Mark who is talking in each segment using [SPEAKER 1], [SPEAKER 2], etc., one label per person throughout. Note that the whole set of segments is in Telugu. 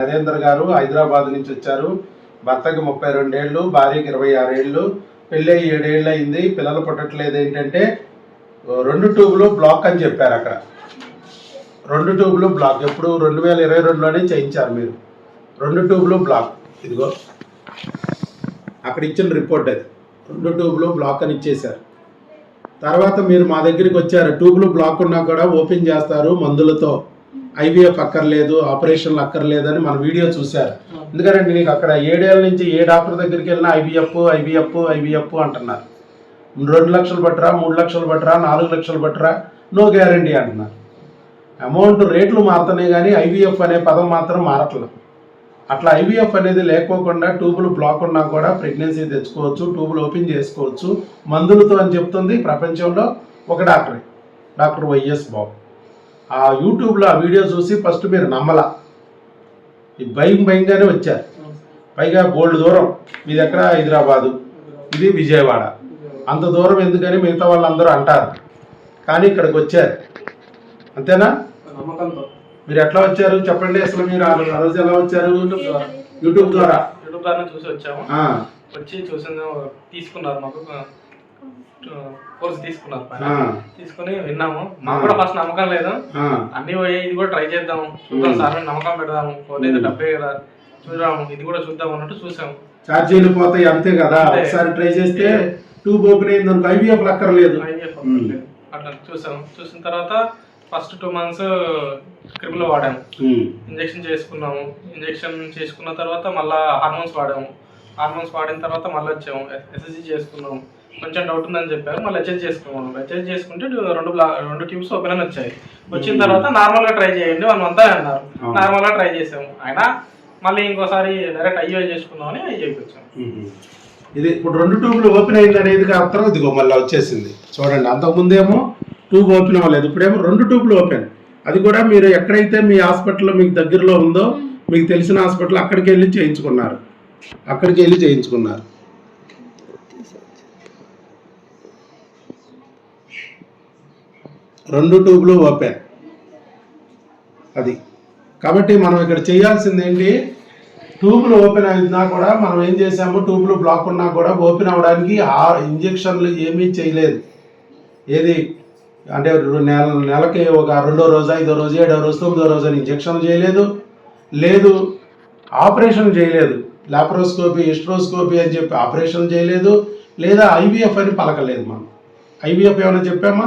[SPEAKER 1] నరేందర్ గారు హైదరాబాద్ నుంచి వచ్చారు. భర్తకి ముప్పై రెండేళ్ళు భార్యకి ఇరవై ఆరేళ్ళు. పెళ్ళి ఏడేళ్ళు అయింది. పిల్లలు పుట్టట్లేదు ఏంటంటే రెండు ట్యూబ్లు బ్లాక్ అని చెప్పారు అక్కడ. రెండు ట్యూబ్లు బ్లాక్. ఎప్పుడు రెండు వేల ఇరవై రెండులోనే చేయించారు మీరు. రెండు ట్యూబ్లు బ్లాక్. ఇదిగో. అక్కడ ఇచ్చిన రిపోర్ట్ అది. రెండు ట్యూబ్లు బ్లాక్ అని ఇచ్చేశారు. తర్వాత మీరు మా దగ్గరికి వచ్చారు. ట్యూబ్లు బ్లాక్ ఉన్నా కూడా ఓపెన్ చేస్తారు మందులతో. ఐవీఎఫ్ అక్కర్లేదు ఆపరేషన్లు అక్కర్లేదు అని మన వీడియో చూశారు. ఎందుకంటే నీకు అక్కడ ఏడేళ్ళ నుంచి ఏ డాక్టర్ దగ్గరికి వెళ్ళినా ఐవీఎఫ్ ఐవీఎఫ్ ఐవీఎఫ్ అంటున్నారు. రెండు లక్షలు పట్టరా మూడు లక్షలు పట్టరా నాలుగు లక్షలు పట్టరా నో గ్యారంటీ అంటున్నారు. అమౌంట్ రేట్లు మారుతున్నాయి కానీ ఐవీఎఫ్ అనే పదం మాత్రం మారట్లేదు. అట్లా ఐవీఎఫ్ అనేది లేకోకుండా ట్యూబులు బ్లాక్ ఉన్నా కూడా ప్రెగ్నెన్సీ తెచ్చుకోవచ్చు ట్యూబులు ఓపెన్ చేసుకోవచ్చు. మందులతో అని చెప్తుంది ప్రపంచంలో ఒక డాక్టరే డాక్టర్ వైఎస్ బాబు. ఆ యూట్యూబ్లో ఆ వీడియో చూసి ఫస్ట్ మీరు నమ్మలా. ఈ భయం భయంగానే వచ్చారు. పైగా బోల్డ్ దూరం. మీది ఎక్కడ? హైదరాబాదు. ఇది విజయవాడ. అంత దూరం ఎందుకని మిగతా వాళ్ళందరూ అంటారు. కానీ ఇక్కడికి వచ్చారు. అంతేనా? మీరు ఎట్లా వచ్చారు? చెప్పండి అసలు మీరు. ఆ రోజు- ఎలా వచ్చారు? యూట్యూబ్ ద్వారా.
[SPEAKER 2] యూట్యూబ్ ద్వారా చూసి వచ్చాము. వచ్చి చూసిన తీసుకున్నారు మాకు. కోర్స్ తీసుకున్నారు తీసుకుని విన్నాము. మాకు కూడా ఫస్ట్ నమ్మకం లేదు. అన్ని పోయి ఇది కూడా ట్రై చేద్దాం. చూద్దాం సార్ నమ్మకం పెడదాము. పోతే డబ్బే కదా. చూద్దాము. ఇది కూడా చూద్దాం అన్నట్టు చూసాము.
[SPEAKER 1] ఛార్జీలు పోతాయి అంతే కదా. ఒకసారి ట్రై చేస్తే ట్యూబ్ ఓపెన్ అయింది అనుకో ఐవీఎఫ్ అక్కర్లేదు.
[SPEAKER 2] అట్లా చూసాము. చూసిన తర్వాత ఫస్ట్ టూ మంత్స్ క్రిమిలో వాడాము. ఇంజెక్షన్ చేసుకున్నాము. ఇంజెక్షన్ చేసుకున్న తర్వాత మళ్ళా హార్మోన్స్ వాడాము. హార్మోన్స్ వాడిన తర్వాత మళ్ళీ వచ్చాము. ఎస్ఎస్జి చేసుకున్నాము కొంచెం డౌట్ ఉందని చెప్పారు. మళ్ళీ హెచ్ఎస్ చేసుకున్నాము హెచ్ఎస్ చేసుకుంటే రెండు బ్లా రెండు ట్యూబ్స్ ఓపెన్ అని వచ్చాయి. వచ్చిన తర్వాత నార్మల్గా ట్రై చేయండి వన్ మంత్ అన్నారు.
[SPEAKER 1] అవును.
[SPEAKER 2] నార్మల్గా ట్రై చేసాము. అయినా మళ్ళీ ఇంకోసారి డైరెక్ట్ ఐఓ చేసుకుందామని ఐఓకి వచ్చాము
[SPEAKER 1] ఉమ్. ఇది ఇప్పుడు రెండు ట్యూబ్లు ఓపెన్ అయింది అనేది అర్థం ఇదిగో మళ్ళీ వచ్చేసింది. చూడండి అంతకుముందేమో ట్యూబ్ ఓపెన్ అవ్వలేదు. ఇప్పుడేమో రెండు ట్యూబ్లు ఓపెన్ అది కూడా మీరు ఎక్కడైతే మీ హాస్పిటల్లో మీకు దగ్గరలో ఉందో మీకు తెలిసిన హాస్పిటల్ అక్కడికి వెళ్ళి చేయించుకున్నారు. అక్కడికి వెళ్ళి చేయించుకున్నారు. రెండు ట్యూబ్లు ఓపెన్. అది. కాబట్టి మనం ఇక్కడ చేయాల్సింది ఏంటి? ట్యూబ్లు ఓపెన్ అయినా కూడా మనం ఏం చేసాము ట్యూబ్లు బ్లాక్ ఉన్నా కూడా ఓపెన్ అవ్వడానికి ఆ ఇంజెక్షన్లు ఏమీ చేయలేదు. ఏది? అంటే నెల నెలకి ఒక రెండో రోజు ఐదో రోజు ఏడో రోజు తొమ్మిదో రోజు అని ఇంజక్షన్ చేయలేదు. లేదు ఆపరేషన్ చేయలేదు. లాప్రోస్కోపీ ఎస్ట్రోస్కోపీ అని చెప్పి ఆపరేషన్ చేయలేదు. లేదా ఐవీఎఫ్ అని పలకలేదు మనం. ఐవీఎఫ్ ఏమైనా చెప్పామా?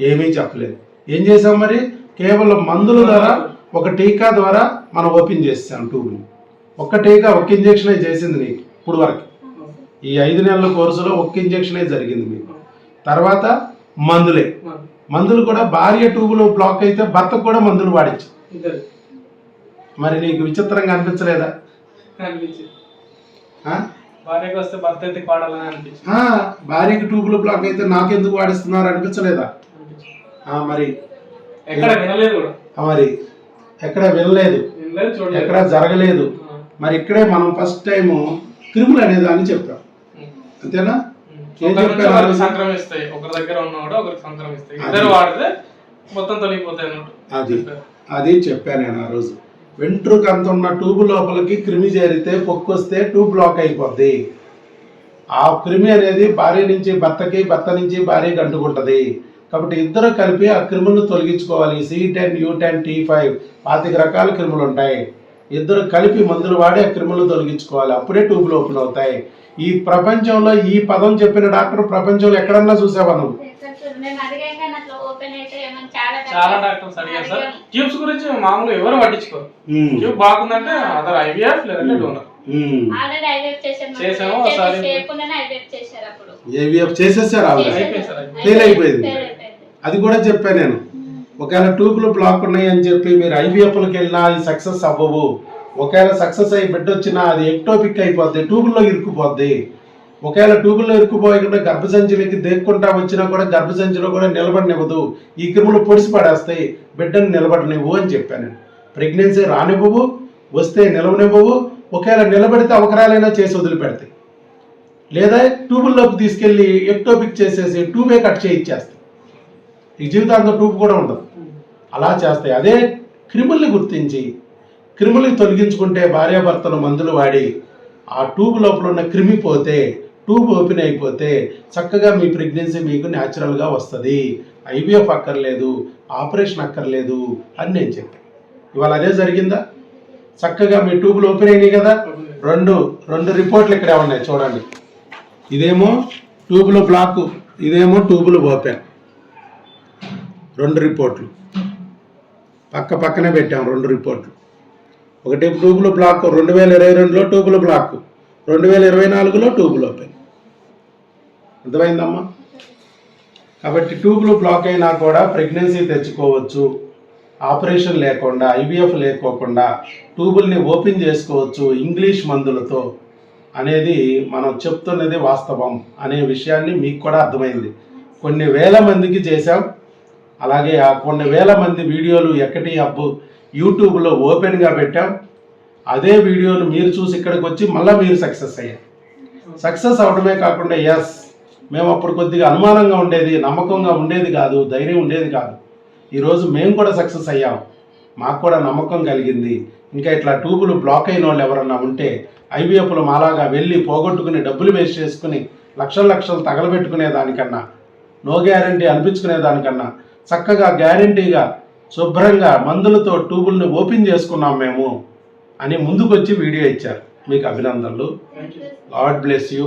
[SPEAKER 1] ఏమీ చెప్పలేదు. ఏం చేసాం మరి? కేవలం మందుల ద్వారా ఒక టీకా ద్వారా మనం ఓపెన్ చేసాం ట్యూబ్ని ఒక్క టీకా ఒక్క ఇంజెక్షనే చేసింది నీకు ఇప్పుడు వరకు. ఈ ఐదు నెలల కోర్సులో ఒక్క ఇంజెక్షనే జరిగింది మీకు. తర్వాత మందులే. మందులు కూడా భార్య ట్యూబులో బ్లాక్ అయితే భర్తకు కూడా మందులు వాడించు. మరి నీకు విచిత్రంగా అనిపించలేదా?
[SPEAKER 2] అనిపించింది? భార్యకి వస్తే భర్త అయితే పాడాలని అనిపించింది.
[SPEAKER 1] భార్యకి ట్యూబులు బ్లాక్ అయితే నాకెందుకు వాడిస్తున్నారు? అనిపించలేదా? మరి
[SPEAKER 2] ఎక్కడ వినలేదు కూడా.
[SPEAKER 1] ఆ, మరి ఎక్కడ వినలేదు. ఎక్కడ జరగలేదు. మరి ఇక్కడే మనం ఫస్ట్ టైం క్రిములు అనే దాన్ని చెప్పాం అంతేనా?
[SPEAKER 2] సంక్రమిస్తాయి ఒకరి దగ్గర ఒకరికి సంక్రమిస్తాయి ఇద్దరు వాడితే మొత్తం తొలగిపోతాయి అన్నట్టు
[SPEAKER 1] అది. అది చెప్పాను నేను ఆ రోజు. వెంట్రుక అంత ఉన్న ట్యూబ్ లోపలికి క్రిమి చేరితే పొక్కు వస్తే ట్యూబ్ బ్లాక్ అయిపోద్ది. ఆ క్రిమి అనేది భార్య నుంచి భర్తకి భర్త నుంచి భార్యకి అంటుకుంటుంది. కాబట్టి ఇద్దరు కలిపి ఆ క్రిములను తొలగించుకోవాలి. C ten U ten T five పాతిక రకాల క్రిములు ఉంటాయి. ఇద్దరు కలిపి మందులు వాడి ఆ క్రిములను తొలగించుకోవాలి. అప్పుడే ట్యూబ్లు ఓపెన్ అవుతాయి. ఈ ప్రపంచంలో ఈ పదం చెప్పిన డాక్టర్ ప్రపంచంలో ఎక్కడన్నా చూసావా నువ్వు
[SPEAKER 3] చాలా
[SPEAKER 2] చాలా డాక్టర్స్ అడిగారు సార్. ట్యూబ్స్ గురించి మామూలుగా ఎవరు పట్టించుకోరు ట్యూబ్ బాగుందంటే అదర్ ఐవీఎఫ్ లేదంటే డోనర్. ఒకసారి.
[SPEAKER 3] చేయకుండానే ఐవేప్ చేశారు అప్పుడు.
[SPEAKER 1] ఏవిఎఫ్ చేసేసారు.
[SPEAKER 2] అయిపోయింది.
[SPEAKER 1] ఫెయిల్. అది కూడా చెప్పాను నేను. ఒకవేళ ట్యూబ్లు బ్లాక్ ఉన్నాయి అని చెప్పి మీరు ఐవీఎఫ్లకి వెళ్ళినా అది సక్సెస్ అవ్వవు. ఒకవేళ సక్సెస్ అయ్యి బిడ్డ వచ్చినా అది ఎక్టోపిక్ అయిపోద్ది ట్యూబుల్లో ఇరుక్కుపోద్ది. ఒకవేళ ట్యూబుల్లో ఇరుక్కుపోయకుండా గర్భసంచిలోకి దేక్కుంటా వచ్చినా కూడా గర్భసంచిలో కూడా నిలబడనివ్వదు. ఈ క్రిములు పొడిసి పడేస్తాయి. బిడ్డను నిలబడనివ్వు అని చెప్పాను. ప్రెగ్నెన్సీ రానివ్వవు వస్తే నిలవనివ్వవు ఒకవేళ నిలబడితే అవకరాలైనా చేసి వదిలిపెడతాయి. లేదా ట్యూబుల్లోకి తీసుకెళ్ళి ఎక్టోపిక్ చేసేసి ట్యూబే కట్ చేయించేస్తాయి ఈ జీవితాంతం ట్యూబ్ కూడా ఉండదు. అలా చేస్తాయి. అదే క్రిముల్ని గుర్తించి క్రిముల్ని తొలగించుకుంటే భార్యాభర్తలు మందులు వాడి ఆ ట్యూబ్ లోపల ఉన్న క్రిమి పోతే ట్యూబ్ ఓపెన్ అయిపోతే చక్కగా మీ ప్రెగ్నెన్సీ మీకు న్యాచురల్గా వస్తుంది. ఐవీఎఫ్ అక్కర్లేదు ఆపరేషన్ అక్కర్లేదు అని నేను చెప్పాను ఇవాళ అదే జరిగిందా? చక్కగా మీ ట్యూబ్లు ఓపెన్ అయినాయి కదా? రెండు రెండు రిపోర్ట్లు ఇక్కడే ఉన్నాయి చూడండి. ఇదేమో ట్యూబులు బ్లాక్ ఇదేమో ట్యూబులు ఓపెన్. రెండు రిపోర్ట్లు. పక్క పక్కనే పెట్టాం రెండు రిపోర్ట్లు. ఒకటి ట్యూబులు బ్లాక్ రెండు వేల ఇరవై రెండులో ట్యూబులు బ్లాక్. రెండు వేల ఇరవై నాలుగులో ట్యూబులు ఓపెన్. అర్థమైందమ్మా? కాబట్టి ట్యూబ్లు బ్లాక్ అయినా కూడా ప్రెగ్నెన్సీ తెచ్చుకోవచ్చు ఆపరేషన్ లేకుండా ఐవీఎఫ్ లేకోకుండా ట్యూబుల్ని ఓపెన్ చేసుకోవచ్చు ఇంగ్లీష్ మందులతో అనేది మనం చెప్తున్నది వాస్తవం అనే విషయాన్ని మీకు కూడా అర్థమైంది. కొన్ని వేల మందికి చేశాం. అలాగే ఆ కొన్ని వేల మంది వీడియోలు ఎక్కటి అబ్బు యూట్యూబ్లో ఓపెన్గా పెట్టాం. అదే వీడియోను మీరు చూసి ఇక్కడికి వచ్చి మళ్ళీ మీరు సక్సెస్ అయ్యారు. సక్సెస్ అవడమే కాకుండా ఎస్ మేము అప్పుడు కొద్దిగా అనుమానంగా ఉండేది నమ్మకంగా ఉండేది కాదు ధైర్యం ఉండేది కాదు. ఈరోజు మేము కూడా సక్సెస్ అయ్యాం. మాకు కూడా నమ్మకం కలిగింది. ఇంకా ఇట్లా ట్యూబులు బ్లాక్ అయిన వాళ్ళు ఎవరన్నా ఉంటే ఐవీఎఫ్లు మాలాగా వెళ్ళి పోగొట్టుకుని డబ్బులు వేస్ట్ చేసుకుని లక్షల లక్షలు తగలబెట్టుకునే దానికన్నా నో గ్యారంటీ అనిపించుకునే దానికన్నా చక్కగా గ్యారంటీగా శుభ్రంగా మందులతో ట్యూబుల్ని ఓపెన్ చేసుకున్నాం మేము. అని ముందుకొచ్చి వీడియో ఇచ్చారు. మీకు అభినందనలు. God bless you.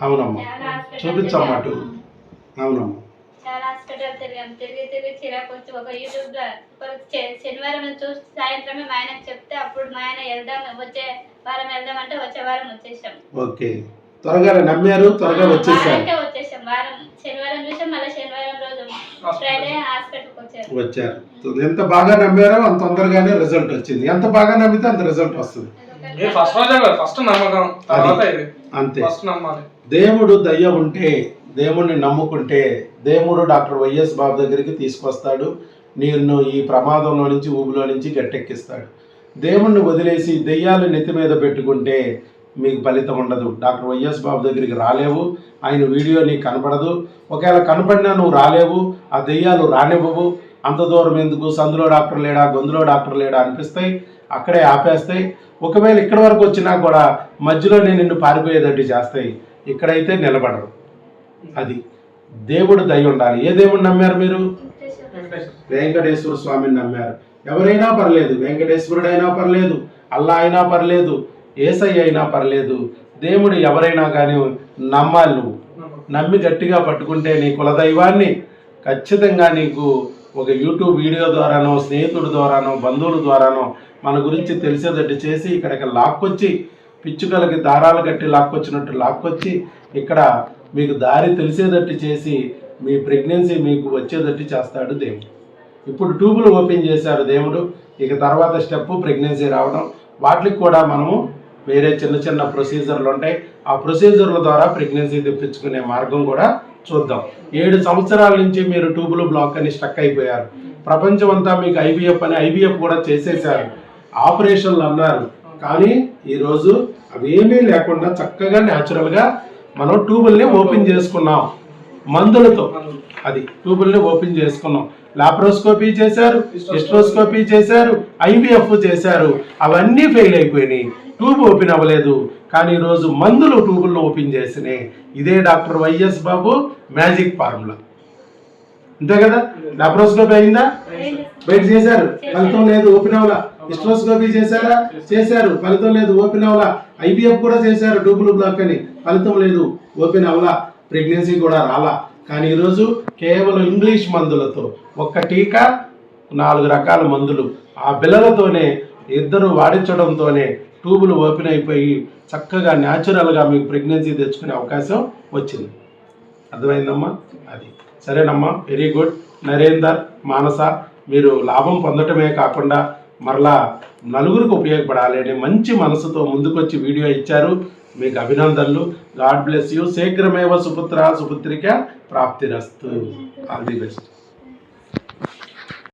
[SPEAKER 1] అవునమ్మా.
[SPEAKER 3] చాలా హాస్పిటల్
[SPEAKER 1] చూపించమ్మా
[SPEAKER 3] తిరిగాము.
[SPEAKER 1] ట్యూబ్ అవునమ్మా.
[SPEAKER 3] చాలా హాస్పిటల్ తిరిగాం తిరిగి తిరిగి చిరాకు వచ్చి ఒక శనివారం చూసి సాయంత్రమే మా ఆయనకు చెప్తే అప్పుడు మా ఆయన వెళ్దాం వచ్చే వారం వెళ్దాం అంటే వచ్చే వారం వచ్చేసాం.
[SPEAKER 1] ఓకే. త్వరగా నమ్మారు త్వరగా వచ్చేసారు.
[SPEAKER 3] వచ్చేసాం. వారం శనివారం చూసాం మళ్ళీ శనివారం రోజు ఫ్రైడే హాస్పిటల్కి వచ్చారు.
[SPEAKER 1] వచ్చారు. ఎంత బాగా నమ్మారో అంత తొందరగానే రిజల్ట్ వచ్చింది. ఎంత బాగా నమ్మితే అంత రిజల్ట్ వస్తుంది.
[SPEAKER 2] ఏ ఫస్ట్ రోజే కదా ఫస్ట్ నమ్మకం. తర్వాత ఇది.
[SPEAKER 1] అంతే.
[SPEAKER 2] ఫస్ట్ నమ్మాలి.
[SPEAKER 1] దేవుడు దయ్య ఉంటే దేవుణ్ణి నమ్ముకుంటే దేవుడు డాక్టర్ వైఎస్ బాబు దగ్గరికి తీసుకొస్తాడు. నిన్ను ఈ ప్రమాదంలో నుంచి ఊబిలో నుంచి గట్టెక్కిస్తాడు. దేవుణ్ణి వదిలేసి దెయ్యాలు నెత్తి మీద పెట్టుకుంటే మీకు ఫలితం ఉండదు. డాక్టర్ వైఎస్ బాబు దగ్గరికి రాలేవు. ఆయన వీడియో నీకు కనపడదు. ఒకవేళ కనపడినా నువ్వు రాలేవు. ఆ దెయ్యాలు రానివ్వవు. అంత దూరం ఎందుకు? సందులో డాక్టర్ లేడా? గొంతులో డాక్టర్ లేడా? అనిపిస్తాయి. అక్కడే ఆపేస్తాయి. ఒకవేళ ఇక్కడి వరకు వచ్చినా కూడా మధ్యలోనే నిన్ను పారిపోయేటట్టు చేస్తాయి. ఇక్కడైతే నిలబడరు. అది. దేవుడు దయ ఉండాలి. ఏ దేవుడు నమ్మారు మీరు? వెంకటేశ్వర స్వామిని నమ్మారు. ఎవరైనా పర్లేదు. వెంకటేశ్వరుడైనా అయినా పర్లేదు. అల్లా అయినా పర్లేదు. ఏసై అయినా పర్లేదు. దేవుడు ఎవరైనా కానీ నమ్మాలి. నువ్వు నమ్మి గట్టిగా పట్టుకుంటే నీ కులదైవాన్ని ఖచ్చితంగా నీకు ఒక యూట్యూబ్ వీడియో ద్వారానో స్నేహితుడి ద్వారానో బంధువుల ద్వారానో మన గురించి తెలిసేటట్టు చేసి ఇక్కడికి లాక్కొచ్చి పిచ్చుకలకి దారాలు కట్టి లాక్కొచ్చినట్టు లాక్కొచ్చి ఇక్కడ మీకు దారి తెలిసేటట్టు చేసి మీ ప్రెగ్నెన్సీ మీకు వచ్చేటట్టు చేస్తాడు దేవుడు. ఇప్పుడు ట్యూబులు ఓపెన్ చేశారు దేవుడు. ఇక తర్వాత స్టెప్ ప్రెగ్నెన్సీ రావడం. వాటికి కూడా మనము వేరే చిన్న చిన్న ప్రొసీజర్లు ఉంటాయి. ఆ ప్రొసీజర్ల ద్వారా ప్రెగ్నెన్సీ తెప్పించుకునే మార్గం కూడా చూద్దాం. ఏడు సంవత్సరాల నుంచి మీరు ట్యూబులు బ్లాక్ అని స్టక్ అయిపోయారు. ప్రపంచం అంతా మీకు ఐవీఎఫ్ అని ఐవీఎఫ్ కూడా చేసేసారు. ఆపరేషన్లు అన్నారు. కానీ ఈరోజు అవేమీ లేకుండా చక్కగా న్యాచురల్గా మనం ట్యూబుల్ని ఓపెన్ చేసుకున్నాం. మందులతో. అది ట్యూబుల్ని ఓపెన్ చేసుకున్నాం. లాప్రోస్కోపీ చేశారు హిస్ట్రోస్కోపీ చేశారు ఐవీఎఫ్ చేశారు. అవన్నీ ఫెయిల్ అయిపోయినాయి. ట్యూబ్ ఓపెన్ అవ్వలేదు. కానీ ఈరోజు మందులు ట్యూబుల్లో ఓపెన్ చేసినాయి. ఇదే doctor YS Babu magic formula. అంతే కదా? లాప్రోస్కోపీ అయిందా? బయట చేశారు. ఫలితం లేదు ఓపెన్ అవ్వలా. హిస్ట్రోస్కోపీ చేశారా? చేశారు. ఫలితం లేదు ఓపెన్ అవ్వలా. ఐవీఎఫ్ కూడా చేశారు ట్యూబులు బ్లాక్ అని. ఫలితం లేదు ఓపెన్ అవ్వలా. ప్రెగ్నెన్సీ కూడా రాలా. కానీ ఈరోజు కేవలం ఇంగ్లీష్ మందులతో ఒక్క టీకా నాలుగు రకాల మందులు ఆ బిల్లలతోనే ఇద్దరు వాడించడంతోనే ట్యూబులు ఓపెన్ అయిపోయి చక్కగా న్యాచురల్గా మీకు ప్రెగ్నెన్సీ తెచ్చుకునే అవకాశం వచ్చింది. అర్థమైందమ్మా? అది. సరేనమ్మా వెరీ గుడ్. నరేందర్ మానస మీరు లాభం పొందటమే కాకుండా మరలా నలుగురికి ఉపయోగపడాలి అనే మంచి మనసుతో ముందుకొచ్చి వీడియో ఇచ్చారు. మీకు అభినందనలు. God bless you. శీఘ్రమేవ సుపుత్ర సుపుత్రిక ప్రాప్తిరస్తు. All the best.